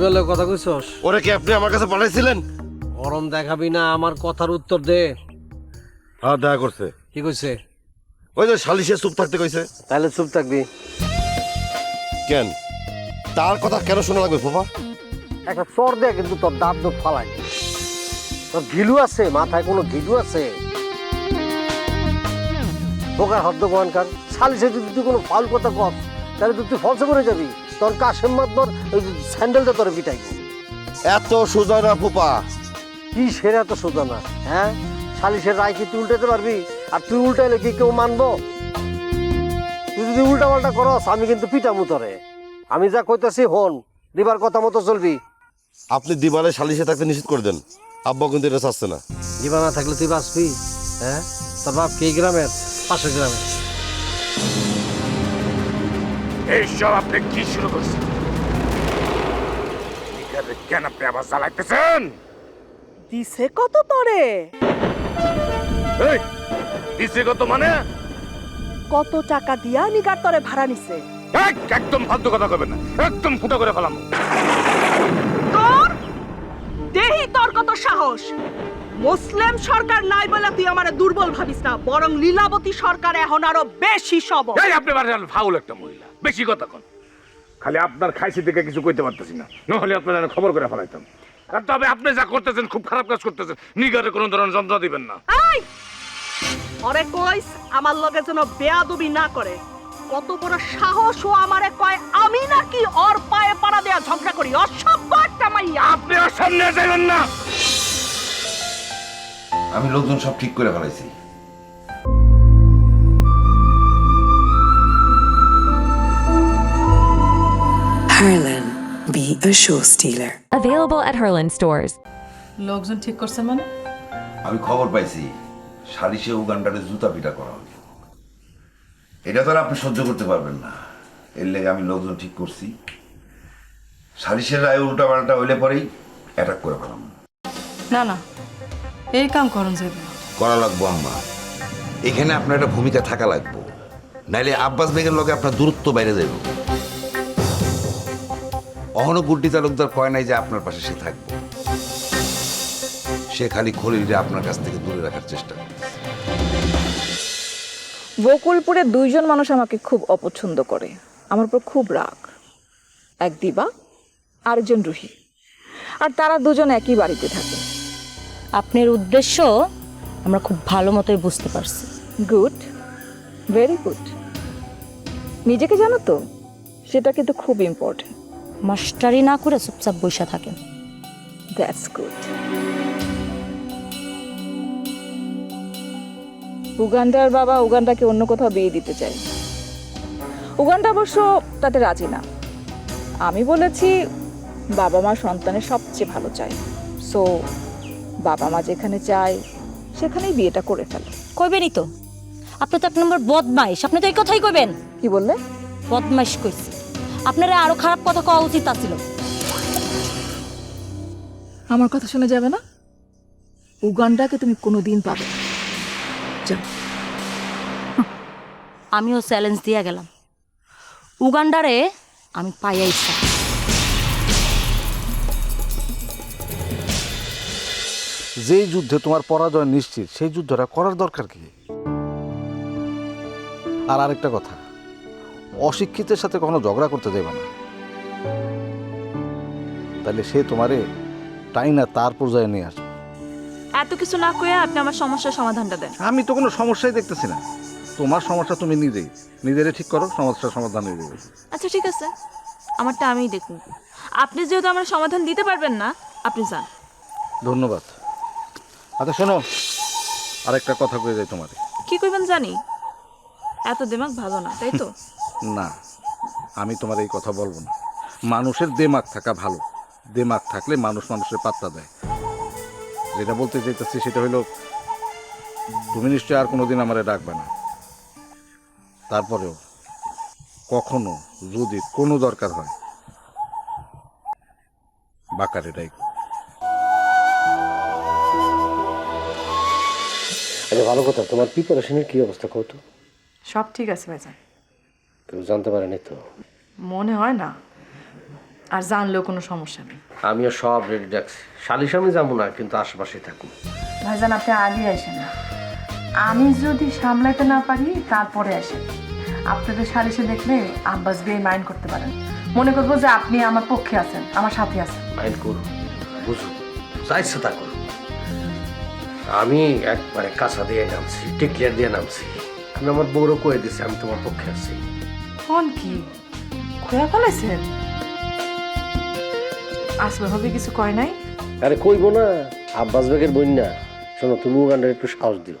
দিবার কথা কইছস? ওরা কি আপনি আমার কাছে পাঠাইছিলেন? গরম দেখাবি না আমার কথার উত্তর দে। হ্যাঁ দেখা করছে। কি কইছে? ওই যে সালিশে চুপ থাকতে কইছে। তাহলে চুপ থাকবি। কেন? তার কথা কেন শোনা লাগবে ফুফা? একটা চর দে কিন্তু তোর দাঁত দুধ ফালাই তোর গিলু আছে মাথায় কোনো গিলু আছে? বোকার হদ্দ গোয়ানকার সালিসে যদি তুই কোনো ফাউল কথা কর তাহলে তো তুই ফলসে করে যাবি। তোর কাশেম মাতবর স্যান্ডেলটা তোর পিটাইব। এত সোজা না ফুপা। কি সেরা এত সোজা না? হ্যাঁ? সালিশের রায় কি তুই উল্টাতে পারবি? আর তুই উল্টাইলে কি কেউ মানবো? তুই যদি উল্টা পাল্টা করস আমি কিন্তু পিটামু তোরে। আমি যা কইতাছি হন দিবার কথা মতো চলবি। আপনি দিবারে সালিশে থাকতে নিষেধ করে দেন। আব্বা কিন্তু এটা চাচ্ছে না। দিবা না থাকলে তুই বাঁচবি হ্যাঁ? তোর বাপ কি গ্রামের? পাশের গ্রামের। এইসব আপনি কি শুরু করছেন? কেন আপনি আবার চালাইতেছেন দিছে কত তরে? এই দিছে কত মানে? কত টাকা দিয়া নিগার তরে ভাড়া নিছে? এই, একদম ফালতু কথা কবেন না একদম ফুটা করে ফেলাম। তোর দেহি তোর কত সাহস? মুসলিম সরকার নাই বলে তুই আমার দুর্বল ভাবিস না বরং লীলাবতী সরকার এখন আরও বেশি সবল। এই আপনি বাড়ি ফাউল একটা মহিলা বেশি কথা কন। খালি আপনার খাইছি থেকে কিছু কইতে পারতেছি না নহলে আপনার খবর করে ফেলাইতাম। আর তবে আপনি যা করতেছেন খুব খারাপ কাজ করতেছেন নিগারে কোনো ধরনের যন্ত্র দিবেন না। এই! ওরে কইস আমার লগে যেন বেয়াদবি না করে কত বড় সাহস ও আমারে কয় আমি নাকি ওর পায়ে পাড়া দেয়া ঝগড়া করি অসভ্য একটা মাইয়া। আপনি আর সামনে যাবেন না। আমি লোকজন সব ঠিক করে ফেলাইছি। Harlan, be a show stealer. Available at Herland stores. লোকজন ঠিক করছে মানে? আমি খবর পাইছি সারিসে উগান্ডারে জুতা পিটা করা হবে এটা তো আর আপনি সহ্য করতে পারবেন না। এর লেগে আমি লোকজন ঠিক করছি। সারিসের রায় উল্টা পাল্টা হইলে পরেই অ্যাটাক করে ফেলাম। না না এই কাম করুন যাবে করা লাগবো আম্মা। এখানে আপনার একটা ভূমিকা থাকা লাগবো। নাইলে আব্বাস বেগের লগে আপনার দূরত্ব বাইরে যাইব। অহনো গুড্ডি তালুকদার কয় নাই যে আপনার পাশে সে থাকবে। সে খালি খলিলরে আপনার কাছ থেকে দূরে রাখার চেষ্টা করে বকুলপুরে দুইজন মানুষ আমাকে খুব অপছন্দ করে। আমার উপর খুব রাগ। এক দিবা আরেকজন রুহি। আর তারা দুজন একই বাড়িতে থাকে। আপনার উদ্দেশ্য আমরা খুব ভালো মতোই বুঝতে পারছি। গুড ভেরি গুড নিজেকে জানো তো সেটা কিন্তু খুব ইম্পর্টেন্ট মাস্টারি না করে চুপচাপ বসে থাকেন। দ্যাটস গুড উগান্ডার বাবা উগান্ডাকে অন্য কোথাও বিয়ে দিতে চায়। উগান্ডা অবশ্য তাতে রাজি না। আমি বলেছি বাবা মা সন্তানের সবচেয়ে ভালো চাই সো বাবা মা যেখানে চায় সেখানেই বিয়েটা করে ফেলে। কইবেনই তো? আপনি তো এক নম্বর বদমাইশ। আপনি তো এই কথাই কইবেন? কি বললে? বদমাইশ কইছি। আপনারা আরও খারাপ কথা কওয়া উচিত ছিল আমার কথা শোনা যাবে না? উগান্ডাকে তুমি কোনোদিন পাবে না। যাও। আমিও চ্যালেঞ্জ দিয়ে গেলাম। উগান্ডারে আমি পাইয়াইছি যেই যুদ্ধে তোমার পরাজয় নিশ্চিত সেই যুদ্ধটা করার দরকার কি? আর আরেকটা কথা অশিক্ষিতের সাথে কখনো ঝগড়া করতে দেবে না। তাহলে সে তোমারে টাই না তার পর্যায়ে নিয়ে আসবে। এত কিছু না কয়ে আপনি আমার সমস্যার সমাধানটা দেন। আমি তো কোনো সমস্যাই দেখতেছি না। তোমার সমস্যা তুমি নিজেই নিজেরে ঠিক করো সমস্যার সমাধান হয়ে যাবে। আচ্ছা ঠিক আছে। আমারটা আমিই দেখুন আপনি যেহেতু আমার সমাধান দিতে পারবেন না আপনি যান। ধন্যবাদ। আচ্ছা শোনো। আরেকটা কথা কয়ে যাই তোমারে। কি করবেন জানি? এত দিমাগ ভালো না তাই তো? না আমি তোমার এই কথা বলব না। মানুষের দেমাগ থাকা ভালো। দেমাগ থাকলে মানুষ মানুষের পাত্তা দেয়। যেটা বলতে চাইতেছি সেটা হলো তুমি নিশ্চয়ই আর কোনোদিন আমারে ডাকবে না। তারপরেও কখনো যদি কোনো দরকার হয় বাকারে ডাইক। আচ্ছা ভালো কথা তোমার প্রিপারেশনের কি অবস্থা কত সব ঠিক আছে ভাইজান। কেউ জানতে পারেনি তো? মনে হয় না। আর জানলেও কোনো সমস্যা নেই। আমিও সব রেডি রাখছি। সালিশ আমি যাব না কিন্তু আশেপাশে থাকুন ভাইজান আপনি আগে আসেন না। আমি যদি সামলাইতে না পারি তারপরে আসেন। আপনাদের সালিশে দেখলে আব্বাস বিয়ে মাইন্ড করতে পারেন। মনে করব যে আপনি আমার পক্ষে আছেন আমার সাথে আছেন। মাইন্ড করুন বুঝুন চাইছে তা করুন আমি একবারে কাঁচা দিয়ে নামছি টিকিয়া দিয়ে নামছি। আমি আমার বউরও কয়ে দিছি আমি তোমার পক্ষে আছি। কোন কি? খোয়া ফেলাইছেন? আসবে হবে কিছু কয় নাই? আরে কইবো না আব্বাস বেগের বন্যা শোনো তুমি উগান্ডার একটু সাহস দিও।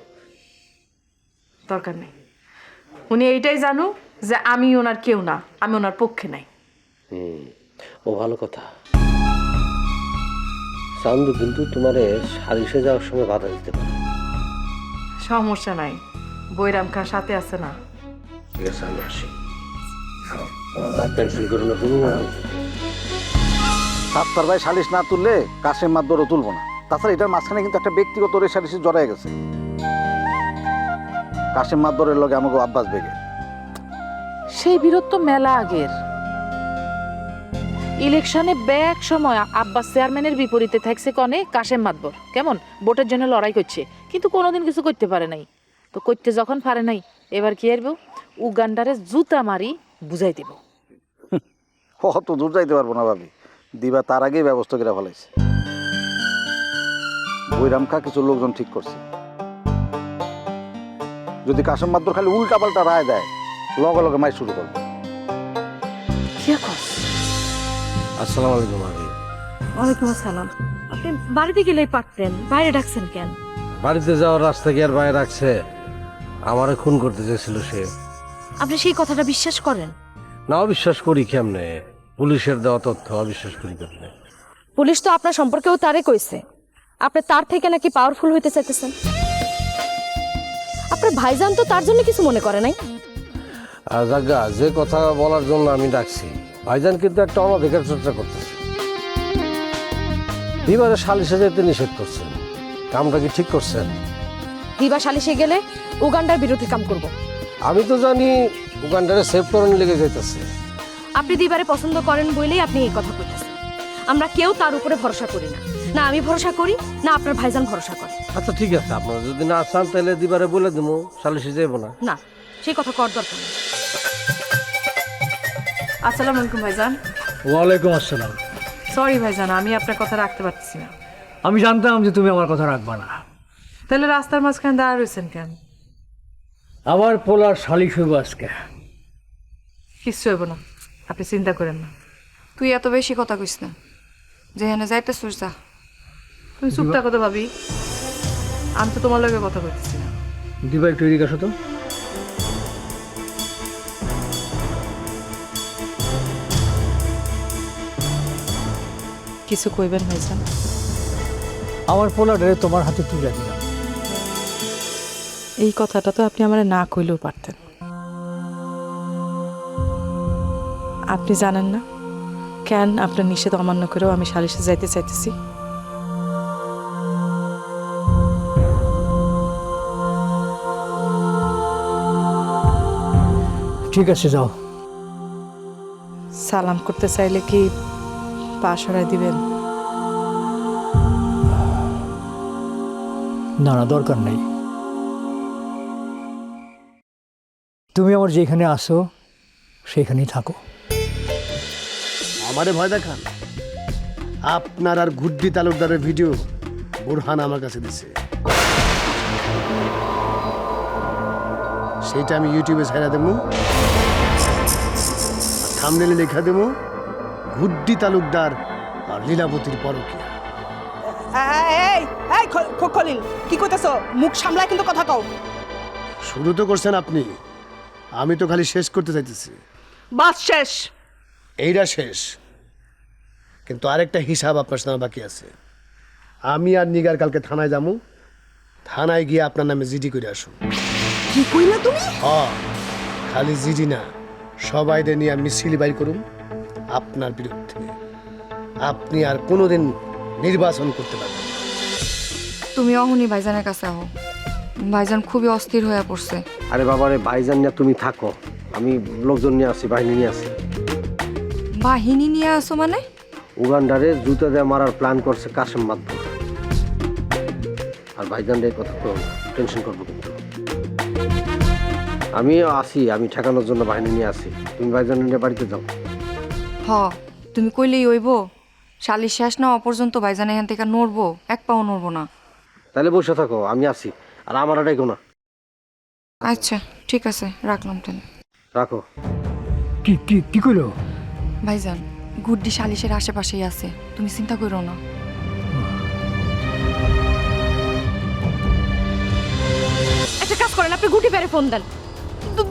দরকার নেই। উনি এইটাই জানো যে আমি ওনার কেউ না আমি ওনার পক্ষে নাই। হুম ও ভালো কথা। চান্দু কিন্তু তোমারে সারিসে যাওয়ার সময় বাধা দিতে পারে। সমস্যা নাই বৈরাম খান সাথে আছে না। ঠিক আছে আমি আসি। পেন্সিল করো না তুমি সাত্তার ভাই সালিশ না তুললে কাশেম মাদ্দরও তুলবো না। তাছাড়া এটার মাঝখানে কিন্তু একটা ব্যক্তিগত রেশারেশি জড়াই গেছে। কাশেম মাদ্দরের লগে আমাকে আব্বাস বেগে। সেই বীরত্ব মেলা আগের। ইলেকশনে ব্যাক সময় আব্বাস চেয়ারম্যানের বিপরীতে থাকছে কনে কাশেম মাতবর। কেমন? ভোটের জন্য লড়াই করছে। কিন্তু কোনোদিন কিছু করতে পারে নাই। তো করতে যখন পারে নাই এবার কি আসব উগান্ডারে জুতা মারি বুঝাই দেব। অত দূর যাইতে পারব না ভাবি। দিবা তার আগেই ব্যবস্থা করে ফেলাইছে। বৈরাম খা কিছু লোকজন ঠিক করছে। যদি কাশেম মাদ্দর খালি উল্টা পাল্টা রায় দেয় লগে লগে মাই শুরু করবে। কি আসসালামু আলাইকুম আবি ওয়ালাইকুম আসসালাম। আপনি বাড়িতে গেলেই পারতেন বাইরে ডাকছেন কেন? বাড়িতে যাওয়ার রাস্তা কি আর বাইরে রাখছে আমারে খুন করতে চেয়েছিল সে। আপনি সেই কথাটা বিশ্বাস করেন? না অবিশ্বাস করি কেমনে? পুলিশের দেওয়া তথ্য অবিশ্বাস করি কেমনে? পুলিশ তো আপনার সম্পর্কেও তারে কইছে। আপনি তার থেকে নাকি পাওয়ারফুল হইতে চাইতেছেন? আপনার ভাইজান তো তার জন্য কিছু মনে করে নাই? আর যে কথা বলার জন্য আমি ডাকছি ভাইজান কিন্তু একটা অনধিকার চর্চা করতেছে। বিবারে সালিশে যেতে নিষেধ করছেন। কামটা কি ঠিক করছেন? দিবা সালিশে গেলে উগান্ডার বিরোধী কাম করব। আমি তো জানি উগান্ডারে সেভ করার লেগে যাইতেছে। আপনি দিবারে পছন্দ করেন বলেই আপনি এই কথা কইতেছেন। আমরা কেউ তার উপরে ভরসা করি না। না আমি ভরসা করি না আপনার ভাইজান ভরসা করে। আচ্ছা ঠিক আছে। আপনারা যদি না চান তাহলে দিবারে বলে দেবো সালিশে যাইব না। না সেই কথা কর দরকার নেই। আসসালামু আলাইকুম ভাইজান। ওয়ালাইকুম আসসালাম। সরি ভাইজান আমি আপনার কথা রাখতে পারতেছি না। আমি জানতাম যে তুমি আমার কথা রাখবা না। তাহলে রাস্তার মাঝখানে দাঁড়া রয়েছেন কেন? আমার পোলার শালিশ হইব আজকে। কিচ্ছু হইব না আপনি চিন্তা করেন না। তুই এত বেশি কথা কইস না। যেখানে যাইতেছিস যা। তুমি চুপ থাকো তো ভাবি। আমি তো তোমার লগে কথা কইতেছি না। দিবা একটু এদিকে আসো তো। কিছু কইবেন ভাইজান? আমার পোলারে তোমার হাতে তুলে দিলাম। এই কথাটা তো আপনি আমার না কইলেও পারতেন। আপনি জানেন না? কেন আপনার নিষেধ অমান্য করেও আমি সালিশে যাইতে চাইতেছি? ঠিক আছে যাও। সালাম করতে চাইলে কি পা সরাই দিবেন। না না দরকার নেই। তুমি আমার যেখানে আসো সেখানেই থাকো। আমারে ভয় দেখান। আপনার আর গুড্ডি তালুকদারের ভিডিও বুরহান আমার কাছে দিছে। সেইটা আমি ইউটিউবে ছেড়ে দেবো থামনেলে লেখা দেবো। গুড্ডি তালুকদার আর লীলাবতীর পরকিয়া। এই এই খ- খ- খলিল কি কইতেছো? মুখ সামলায় কিন্তু কথা কও। শুরু তো করছেন আপনি। আমি তো খালি শেষ করতে চাইতেছি। বাস শেষ। এইটা শেষ। কিন্তু আরেকটা হিসাব আপনার সাথে বাকি আছে। আমি আর নিগার কালকে থানায় যাব থানায় গিয়ে আপনার নামে জিডি করে আসুন। কি কইলা তুমি? হ খালি জিডি না। সবাই নিয়ে মিছিল বাইর করুন আপনার বিরুদ্ধে। আপনি আর কোনোদিন নির্বাচন করতে পারবেন না। তুমি অহনি ভাইজানের কাছে আহো ভাইজান খুবই অস্থির হয়ে পড়ছে। আরে বাবারে ভাইজান নিয়ে তুমি থাকো। আমি লোকজন নিয়ে আসি বাহিনী নিয়ে আসি। বাহিনী নিয়ে আসো মানে? উগান্ডারে জুতা দিয়ে মারার প্ল্যান করছে কাশেম মাদবর আর ভাইজান রে কথা তো টেনশন করব কিন্তু আমি আসি আমি ঠেকানোর জন্য বাহিনী নিয়ে আসি। তুমি ভাইজান নিয়ে বাড়িতে যাও। তুমি কইলেই হইব। শালির শেষ না অপর্যন্ত ভাইজান এখান থেকে নড়বো এক পাও নড়বো না। তাহলে বসে থাকো আমি আসি আর আমার ডাইকো না। আচ্ছা ঠিক আছে রাখলাম তাহলে। রাখো। কি কি কি কইলো? ভাইজান গুড্ডি শালিশের আশেপাশেই আছে তুমি চিন্তা করো না। একটা কাজ করেন আপনি গুটি পেরে ফোন দেন।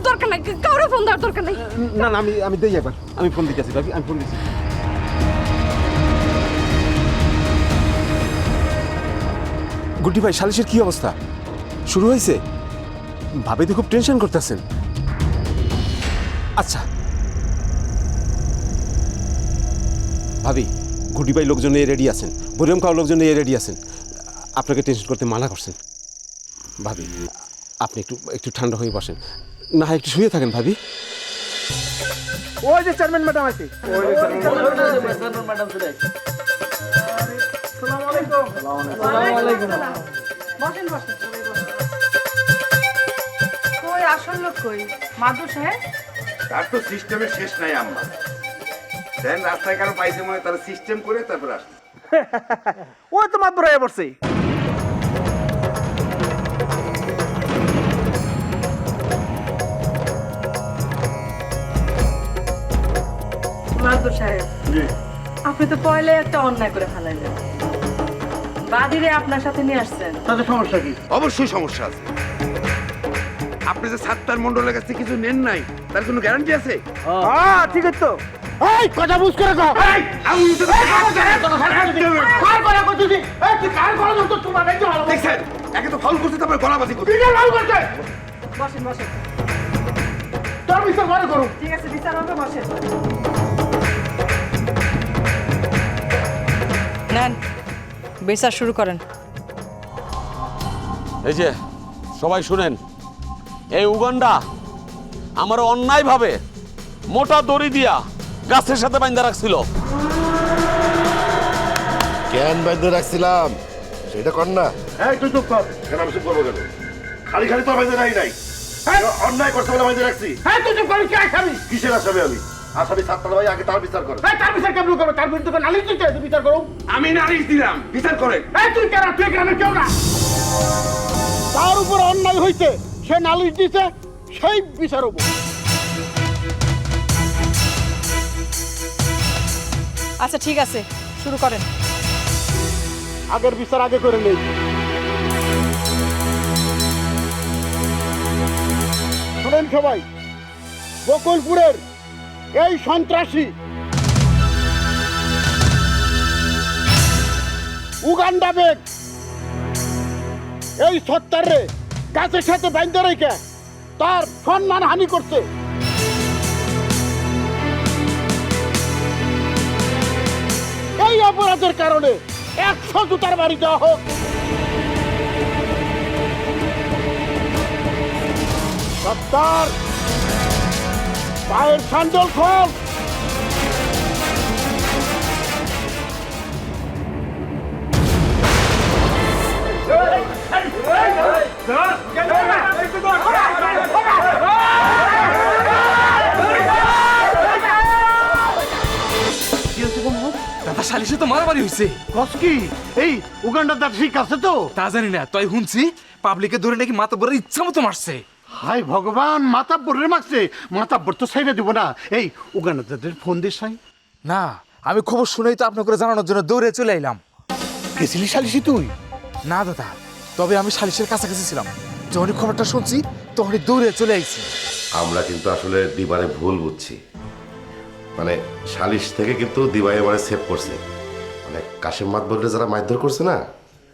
দরকার নাই কাউরে ফোন দেওয়ার দরকার নাই। না না আমি আমি দেই একবার। আমি ফোন দিতেছি ভাবি আমি ফোন দিচ্ছি গুড্ডি ভাই সালিশের কি অবস্থা? শুরু হয়েছে? ভাবে তো খুব টেনশন করতেছেন। আচ্ছা। ভাবি গুড্ডি ভাই লোকজন নিয়ে রেডি আছেন। বরিয়ম খাওয়া লোকজন নিয়ে রেডি আছেন। আপনাকে টেনশন করতে মানা করছেন। ভাবি আপনি একটু একটু ঠান্ডা হয়ে বসেন। না হয় একটু শুয়ে থাকেন ভাবি। ওই যে চেয়ারম্যান ম্যাডাম আছে। বসেন বসেন। কই আসল লোক কই? সাহেব? তার তো সিস্টেমের শেষ নাই আম্মা। দেন রাস্তায় কারও পাইছে মনে তার সিস্টেম করে তারপর ওই তো আয়া পড়ছে। মাদু সাহেব। আপনি তো পয়লে একটা অন্যায় করে ফেলাইলেন। বাদিরে আপনার সাথে নিয়ে আসছেন। তাতে সমস্যা কি? অবশ্যই সমস্যা আছে। আপনি যে সাতটার মন্ডলের কাছে কিছু নেন নাই তার কোনো গ্যারান্টি আছে? হ্যাঁ ঠিক আছে। তো এই কথা বুঝ করে কও। এই, আমি তো- কার কথা কইছিস এই তুই কার কথা তো তোমার দেখতে ভালো দেখছেন একে তো ফল করছে তারপরে গলাবাজি করছে। কি ভালো করছে? বসেন বসেন। তোর বিচার করে ঠিক আছে বিচার হবে বসেন। নেন বিচার শুরু করেন। এই যে সবাই শুনেন এই উগান্ডা আমার অন্যায়ভাবে মোটা দড়ি দিয়া গাছের সাথে বাইন্দা রাখছিল। কেন বাধ্য রাখছিলাম? সেটা কর না। এই তুই চুপ কর। কেন আমি চুপ করব কেন? খালি খালি তো বাইন্দে রাখি নাই। অন্যায় করতে বলে বাইন্দে রাখছি। এই তুই চুপ কর কি আসামি কিসের আসামি আমি? আসামি সাতটা ভাই আগে তার বিচার করে। এই তার বিচার কেমন করবে? তার বিরুদ্ধে তো নালিশ দিতে তুই বিচার করো আমি নালিশ দিলাম বিচার করেন এই তুই কেন তুই গ্রামের কেউ না? তার উপর অন্যায় হইছে সে নালিশ দিছে সেই বিচার হব। আচ্ছা ঠিক আছে শুরু করেন। আগের বিচার আগে করে নেই। শোনেন সবাই বকুলপুরের এই সন্ত্রাসী। উগান্ডা বেগ। এই সত্তারে গাছের সাথে বাইন্দে রেখে তার সম্মান হানি করছে। এই অপরাধের কারণে একশো জুতার বাড়ি দেওয়া হোক। সত্তার পায়ের সান্ডল খোল। দাদা সালিশে তো মারামারি হয়েছে। কস কি? এই উগান্ডার দাঁত ঠিক আছে তো? তা জানি না তাই শুনছি পাবলিকে ধরে নাকি মাথা বড় ইচ্ছা মতো মারছে। হাই ভগবান মাথা বর্রে মারছে মাথা বর তো সাইডে দিব না। এই উগান্ডার ফোন দিস সাই। না আমি খবর শুনেই তো আপনাকে জানানোর জন্য দৌড়ে চলে এলাম। গেছিলি সালিসি তুই? না দাদা। তবে আমি সালিশের কাছাকাছি ছিলাম। যখনই খবরটা শুনছি তখনই দৌড়ে চলে আইছি। আমরা কিন্তু আসলে দিবারে ভুল বুঝছি। মানে সালিশ থেকে কিন্তু দিবাই এবারে সেভ করছে। মানে কাশেম মাত বললে যারা মারধর করছে না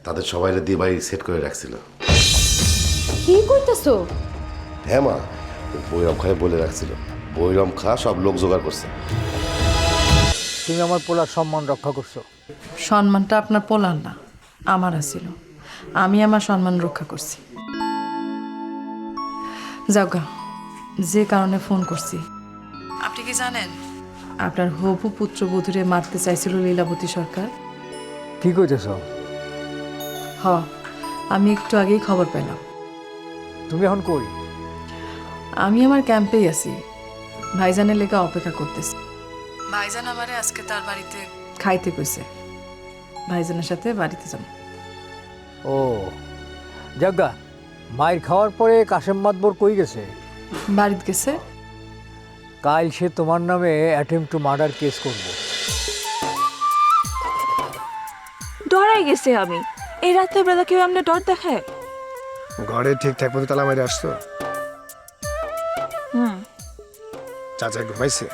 তাদের সবাই দিবাই সেট করে রাখছিল। কি করতেছো? হ্যাঁ মা বৈরম খায় বলে রাখছিল। বৈরম খা সব লোক জোগাড় করছে। তুমি আমার পোলার সম্মান রক্ষা করছ। সম্মানটা আপনার পোলার না আমার আছিল। আমি আমার সম্মান রক্ষা করছি। যাওগা যে কারণে ফোন করছি। আপনি কি জানেন আপনার হবু পুত্রবধূরে মারতে চাইছিল লীলাবতী সরকার? কি কইতেছ? হ আমি একটু আগেই খবর পেলাম। তুমি এখন কই? আমি আমার ক্যাম্পেই আছি। ভাইজানের লেখা অপেক্ষা করতেছি। ভাইজান আমারে আজকে তার বাড়িতে খাইতে কইছে। ভাইজানের সাথে বাড়িতে যাব। ও জাগা মায়ের খাওয়ার পরে কাশেম মাতবর কই গেছে? বাড়িতে গেছে। কাল সে তোমার নামে অ্যাটেম্প টু মার্ডার কেস করব। ডরাই গেছে আমি। এই রাতের বেলা কেউ আমরা ডর দেখায় ঘরে ঠিকঠাক মতো তালা মারি আসতো চাচা ঘুমাইছে?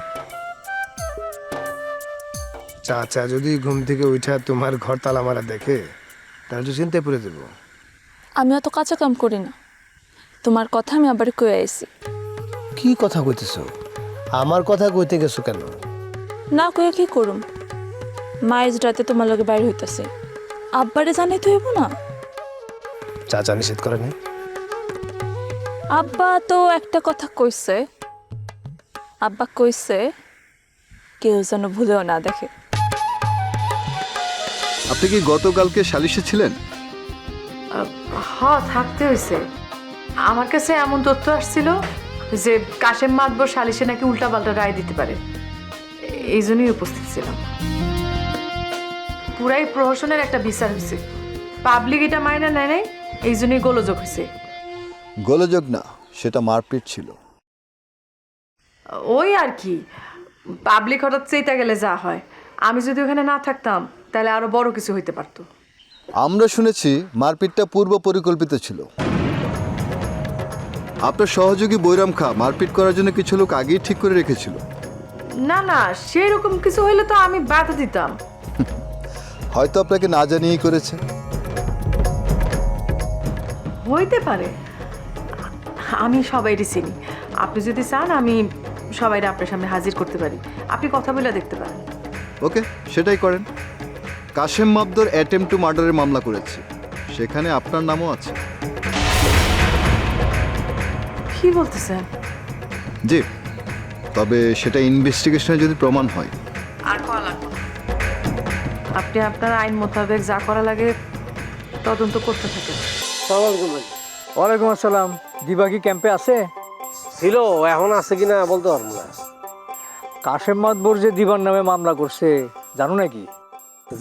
চাচা যদি ঘুম থেকে উঠা তোমার ঘর তালা মারা দেখে তাহলে তো চিন্তায় পড়ে দেবো আমি অত কাঁচা কাম করি না। তোমার কথা আমি আবার কয়ে আইছি। কি কথা কইতেছ? আমার কথা কইতে গেছো কেন? না কয়ে কি করুম? মায়ের রাতে তোমার লগে বাইরে হইতাছে। আব্বারে জানাই তো হইব না? চাচা নিষেধ করেনি আব্বা তো একটা কথা কইছে আব্বা কইছে কেউ যেন ভুলেও না দেখে। আপনি কি গতকালকে সালিশে ছিলেন? হ থাকতে হয়েছে আমার কাছে এমন তথ্য আসছিল যে কাশেম মাতবর সালিশে নাকি উল্টাপাল্টা রায় দিতে পারে। এই জন্যই উপস্থিত ছিলাম। পুরাই প্রহসনের একটা বিচার হয়েছে পাবলিক এটা মাইনা নেয় নাই এই জন্যই গোলযোগ হয়েছে গোলযোগ না সেটা মারপিট ছিল। ওই আর কি। পাবলিক হঠাৎ চেইতে গেলে যা হয়। আমি যদি ওখানে না থাকতাম তাহলে আরও বড় কিছু হইতে পারতো। আমরা শুনেছি মারপিটটা পূর্ব পরিকল্পিত ছিল। আপনার সহযোগী বৈরাম খা মারপিট করার জন্য কিছু লোক আগেই ঠিক করে রেখেছিল। না না সেই রকম কিছু হইলে তো আমি বাধা দিতাম। হয়তো আপনাকে না জানিয়েই করেছে। হইতে পারে। আমি সবাইরই চিনি। আপনি যদি চান আমি সবাইরে আপনার সামনে হাজির করতে পারি। আপনি কথা বলে দেখতে পারেন। ওকে সেটাই করেন। কাশেম মাবদর অ্যাটেম্প টু মার্ডারের মামলা করেছে। সেখানে আপনার নামও আছে। কি বলতেছেন? জি তবে সেটা ইনভেস্টিগেশনে যদি প্রমাণ হয়। আর কয়া লাগবে আপনি আপনার আইন মোতাবেক যা করা লাগে তদন্ত করতে থাকেন। ওয়ালাইকুম আসসালাম। দিবা কি ক্যাম্পে আছে? ছিল এখন আছে কিনা বলতে পারব না। কাশেম মাতবর যে দিবার নামে মামলা করছে জানো নাকি?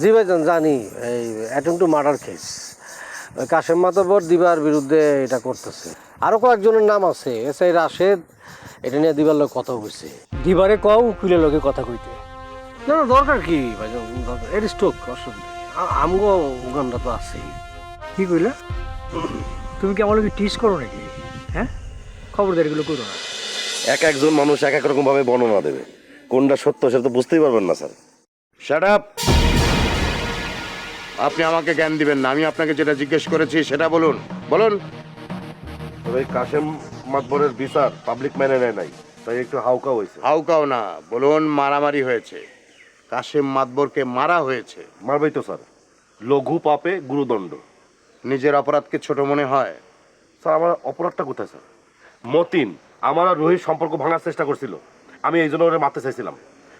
জি ভাইজান জানি। এই অ্যাটেম্প টু মার্ডার কেস ওই কাশেম মাতবর দিবার বিরুদ্ধে এটা করতেছে। আরও কয়েকজনের নাম আছে এস আই রাশেদ এটা নিয়ে দিবার লোক কথা বলছে দিবারে কও উকিলের লোকে কথা কইতে। না না দরকার কি ভাইজান? দরকার এর স্টোক অসুবিধা আমগো উগানটা তো আছেই। কি কইলা? তুমি কি আমার লগে টিস করো নাকি? খবরদারি করো না। এক একজন মানুষ এক এক রকম ভাবে বর্ণনা দেবে। কোনটা সত্য সেটা তো বুঝতেই পারবেন না স্যার। শাট আপ আপনি আমাকে জ্ঞান দিবেন না আমি আপনাকে যেটা জিজ্ঞেস করেছি সেটা বলুন। বলুন। তবে কাশেম মাতবরের বিচার পাবলিক মেনে নেয় নাই তাই একটু হাউকা হয়েছে। হাউকাও না বলুন মারামারি হয়েছে। কাশেম মাতবরকে মারা হয়েছে। মারবেই তো স্যার। লঘু পাপে গুরুদণ্ড। নিজের অপরাধকে ছোট মনে হয়। স্যার আমার অপরাধটা কোথায় স্যার? মতিন আমার আর রোহিত সম্পর্ক ভাঙার চেষ্টা করছিল। আমি এই জন্য ওরে মারতে চাইছিলাম।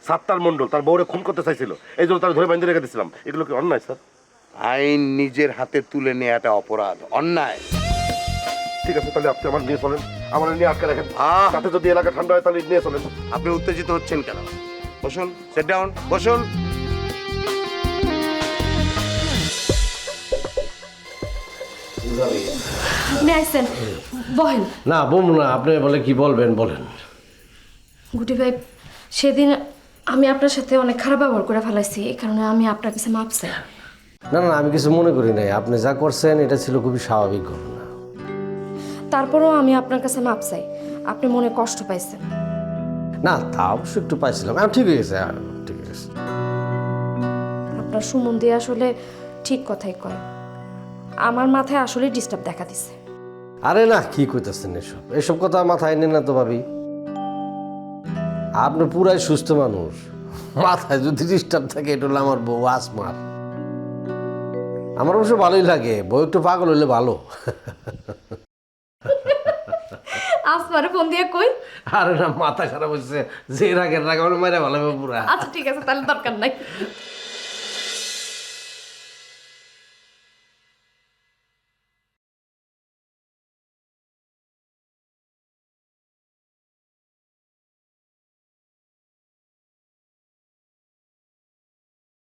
সাত্তার মণ্ডল তার বউরে খুন করতে চাইছিল। এই জন্য তার ধরে বাঁধে রেখে দিয়েছিলাম এগুলো কি অন্যায় স্যার? আইন নিজের হাতে তুলে নেওয়াটা অপরাধ অন্যায়। ঠিক আছে তাহলে আপনি আমার নিয়ে চলেন। আমার নিয়ে আটকে রাখেন। আহ! তাতে যদি এলাকা ঠান্ডা হয় তাহলে নিয়ে চলেন। আপনি উত্তেজিত হচ্ছেন কেন? বসুন সেট ডাউন বসুন। আপনি বহেন। না বলব না আপনি বলে কি বলবেন বলেন। গুটি ভাই সেদিন আমি আপনার সাথে অনেক খারাপ ব্যবহার করে ফেলাইছি এই কারণে আমি আপনার কাছে মাপ চাই। না না আমি কিছু মনে করি নাই। আপনি যা করছেন এটা ছিল খুবই স্বাভাবিক ঘটনা। তারপরেও আমি আপনার কাছে মাপ চাই। আপনি মনে কষ্ট পাইছেন। না তা অবশ্য একটু পাইছিলাম। আহ, ঠিক হয়ে গেছে ঠিক হয়ে গেছে আপনার সুমন্দি আসলে ঠিক কথাই কয়। আমার মাথায় আসলে ডিস্টার্ব দেখা দিছে। আরে না কি কইতেছেন এসব? এসব কথা মাথায় নেন না তো ভাবি। আপনি পুরাই সুস্থ মানুষ। মাথায় যদি ডিস্টার্ব থাকে এটা হলো আমার বউ আসমার। আমার অবশ্য ভালোই লাগে বউ একটু পাগল হলে ভালো। আসমারে ফোন দিয়ে কই? আরে না মাথা খারাপ হচ্ছে যে রাগের রাগ আমার মারা ভালো পুরা। আচ্ছা ঠিক আছে তাহলে দরকার নাই।